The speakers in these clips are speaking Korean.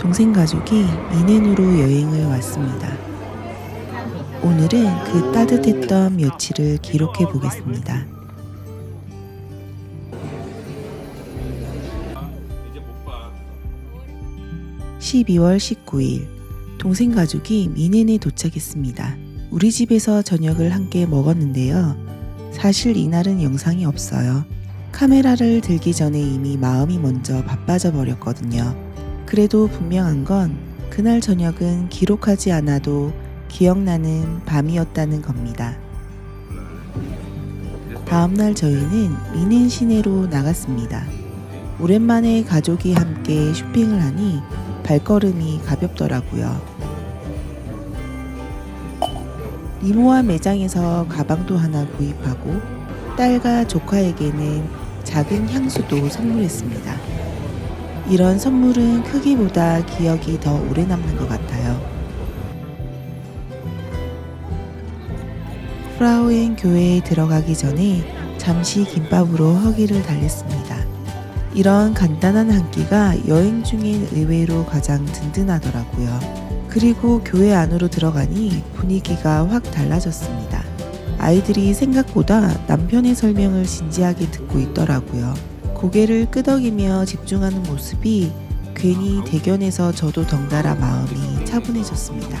동생 가족이 미넨으로 여행을 왔습니다. 오늘은 그 따뜻했던 며칠을 기록해 보겠습니다. 이제 못 봐. 12월 19일 동생 가족이 미넨에 도착했습니다. 우리 집에서 저녁을 함께 먹었는데요. 사실 이날은 영상이 없어요. 카메라를 들기 전에 이미 마음이 먼저 바빠져 버렸거든요. 그래도 분명한 건 그날 저녁은 기록하지 않아도 기억나는 밤이었다는 겁니다. 다음날 저희는 미넨 시내로 나갔습니다. 오랜만에 가족이 함께 쇼핑을 하니 발걸음이 가볍더라고요. 니모와 매장에서 가방도 하나 구입하고 딸과 조카에게는 작은 향수도 선물했습니다. 이런 선물은 크기보다 기억이 더 오래 남는 것 같아요. 프라우엔 교회에 들어가기 전에 잠시 김밥으로 허기를 달랬습니다. 이런 간단한 한 끼가 여행 중엔 의외로 가장 든든하더라고요. 그리고 교회 안으로 들어가니 분위기가 확 달라졌습니다. 아이들이 생각보다 남편의 설명을 진지하게 듣고 있더라고요. 고개를 끄덕이며 집중하는 모습이 괜히 대견해서 저도 덩달아 마음이 차분해졌습니다.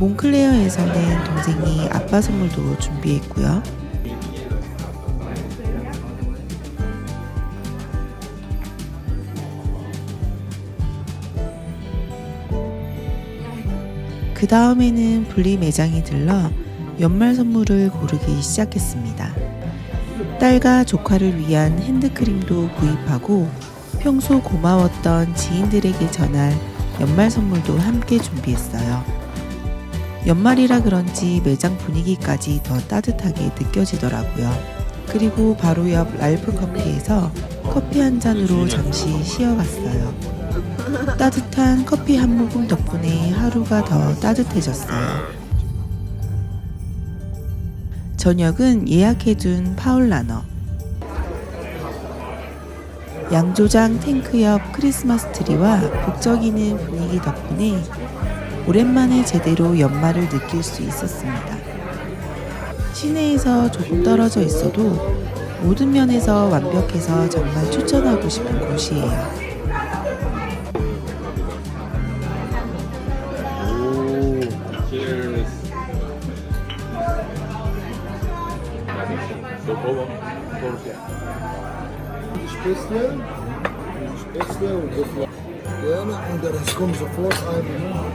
몽클레어에서는 동생이 아빠 선물도 준비했고요. 그 다음에는 분리 매장에 들러 연말 선물을 고르기 시작했습니다. 딸과 조카를 위한 핸드크림도 구입하고 평소 고마웠던 지인들에게 전할 연말 선물도 함께 준비했어요. 연말이라 그런지 매장 분위기까지 더 따뜻하게 느껴지더라고요. 그리고 바로 옆 랄프 커피에서 커피 한 잔으로 잠시 쉬어갔어요. 따뜻한 커피 한 모금 덕분에 하루가 더 따뜻해졌어요. 저녁은 예약해둔 파울라너. 양조장 탱크 옆 크리스마스 트리와 북적이는 분위기 덕분에 오랜만에 제대로 연말을 느낄 수 있었습니다. 시내에서 조금 떨어져 있어도 모든 면에서 완벽해서 정말 추천하고 싶은 곳이에요. 너 먹어. 먹을게. Spätzle. Spätzle und viel. Gerne. Und das kommt sofort ein.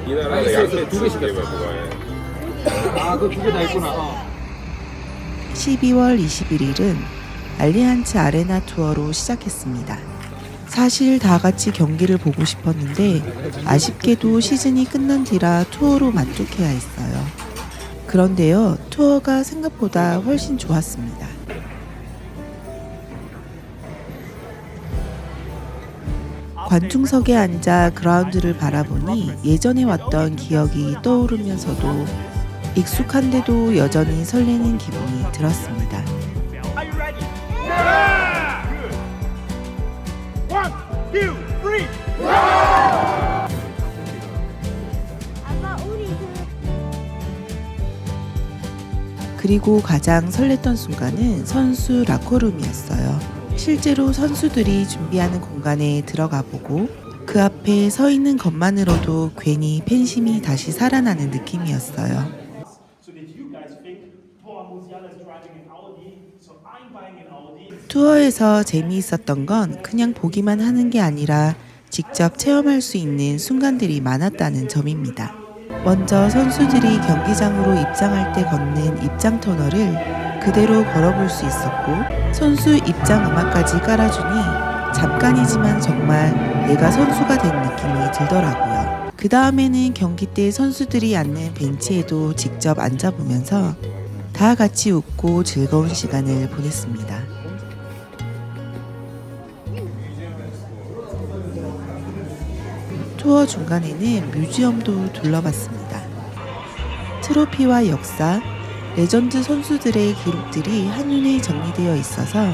있어, 양배추 두개 시켰어. 두개만 좋아해. 아, 그두개다 있구나. 어. 12월 21일은 알리안츠 아레나 투어로 시작했습니다. 사실 다 같이 경기를 보고 싶었는데 아쉽게도 시즌이 끝난 뒤라 투어로 만족해야 했어요. 그런데요, 투어가 생각보다 훨씬 좋았습니다. 관중석에 앉아 그라운드를 바라보니 예전에 왔던 기억이 떠오르면서도 익숙한데도 여전히 설레는 기분이 들었습니다. 그리고 가장 설렜던 순간은 선수 라커룸이었어요. 실제로 선수들이 준비하는 공간에 들어가 보고 그 앞에 서 있는 것만으로도 괜히 팬심이 다시 살아나는 느낌이었어요. 투어에서 재미있었던 건 그냥 보기만 하는 게 아니라 직접 체험할 수 있는 순간들이 많았다는 점입니다. 먼저 선수들이 경기장으로 입장할 때 걷는 입장 터널을 그대로 걸어볼 수 있었고 선수 입장 음악까지 깔아주니 잠깐이지만 정말 내가 선수가 된 느낌이 들더라고요. 그 다음에는 경기 때 선수들이 앉는 벤치에도 직접 앉아보면서 다 같이 웃고 즐거운 시간을 보냈습니다. 투어 중간에는 뮤지엄도 둘러봤습니다. 트로피와 역사, 레전드 선수들의 기록들이 한눈에 정리되어 있어서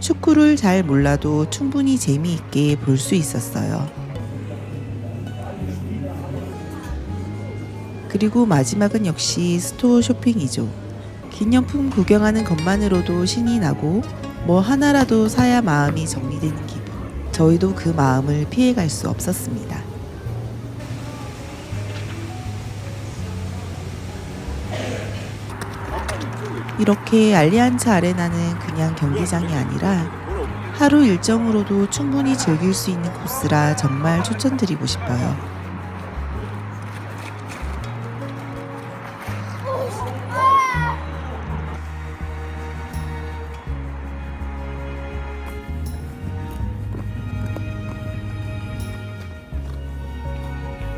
축구를 잘 몰라도 충분히 재미있게 볼 수 있었어요. 그리고 마지막은 역시 스토어 쇼핑이죠. 기념품 구경하는 것만으로도 신이 나고 뭐 하나라도 사야 마음이 정리되는 기분. 저희도 그 마음을 피해갈 수 없었습니다. 이렇게 알리안츠 아레나는 그냥 경기장이 아니라 하루 일정으로도 충분히 즐길 수 있는 코스라 정말 추천드리고 싶어요.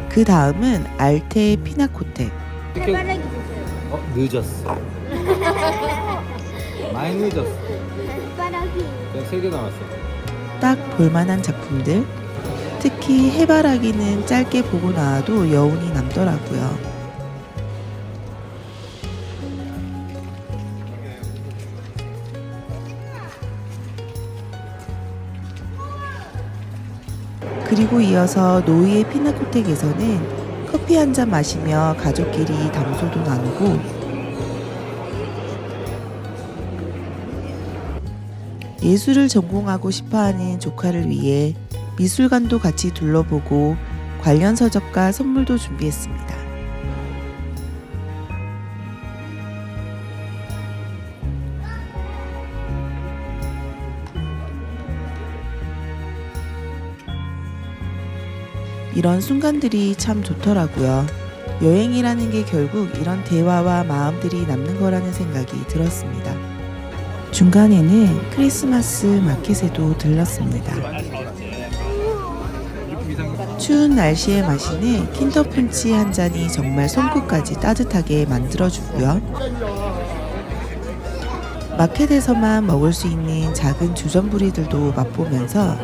그 다음은 알테 피나코테. 어 늦었어. 많이 늦었어. 해바라기. 그냥 세개 남았어. 딱 볼만한 작품들. 특히 해바라기는 짧게 보고 나와도 여운이 남더라고요. 그리고 이어서 노이의 피나코텍에서는 커피 한 잔 마시며 가족끼리 담소도 나누고 예술을 전공하고 싶어하는 조카를 위해 미술관도 같이 둘러보고 관련 서적과 선물도 준비했습니다. 이런 순간들이 참 좋더라고요. 여행이라는 게 결국 이런 대화와 마음들이 남는 거라는 생각이 들었습니다. 중간에는 크리스마스 마켓에도 들렀습니다. 추운 날씨에 마시는 킨더푼치 한 잔이 정말 손끝까지 따뜻하게 만들어주고요. 마켓에서만 먹을 수 있는 작은 주전부리들도 맛보면서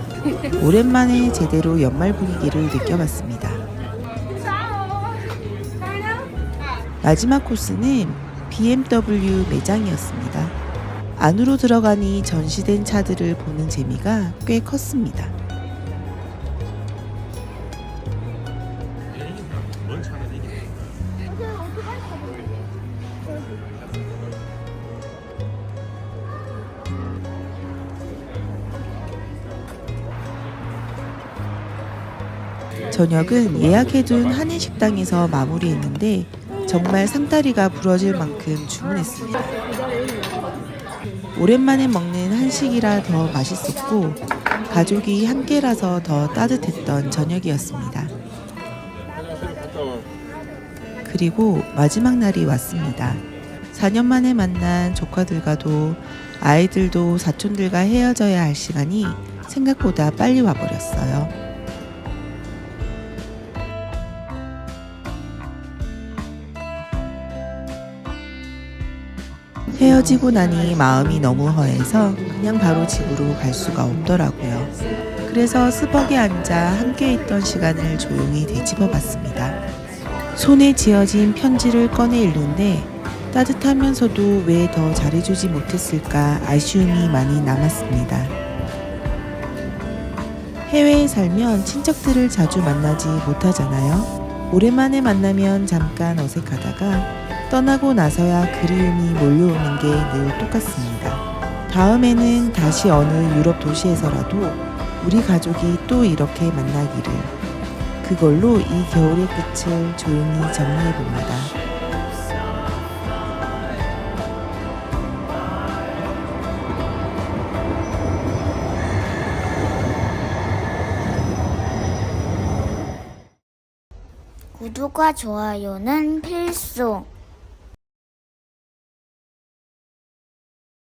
오랜만에 제대로 연말 분위기를 느껴봤습니다. 마지막 코스는 BMW 매장이었습니다. 안으로 들어가니 전시된 차들을 보는 재미가 꽤 컸습니다. 저녁은 예약해둔 한인 식당에서 마무리했는데 정말 상다리가 부러질 만큼 주문했습니다. 오랜만에 먹는 한식이라 더 맛있었고 가족이 함께라서 더 따뜻했던 저녁이었습니다. 그리고 마지막 날이 왔습니다. 4년 만에 만난 조카들과도 아이들도 사촌들과 헤어져야 할 시간이 생각보다 빨리 와버렸어요. 헤어지고 나니 마음이 너무 허해서 그냥 바로 집으로 갈 수가 없더라고요. 그래서 스벅에 앉아 함께 있던 시간을 조용히 되짚어 봤습니다. 손에 지어진 편지를 꺼내 읽는데 따뜻하면서도 왜 더 잘해주지 못했을까 아쉬움이 많이 남았습니다. 해외에 살면 친척들을 자주 만나지 못하잖아요. 오랜만에 만나면 잠깐 어색하다가 떠나고 나서야 그리움이 몰려오는 게 늘 똑같습니다. 다음에는 다시 어느 유럽 도시에서라도 우리 가족이 또 이렇게 만나기를. 그걸로 이 겨울의 끝을 조용히 정리해 봅니다. 구독과 좋아요는 필수.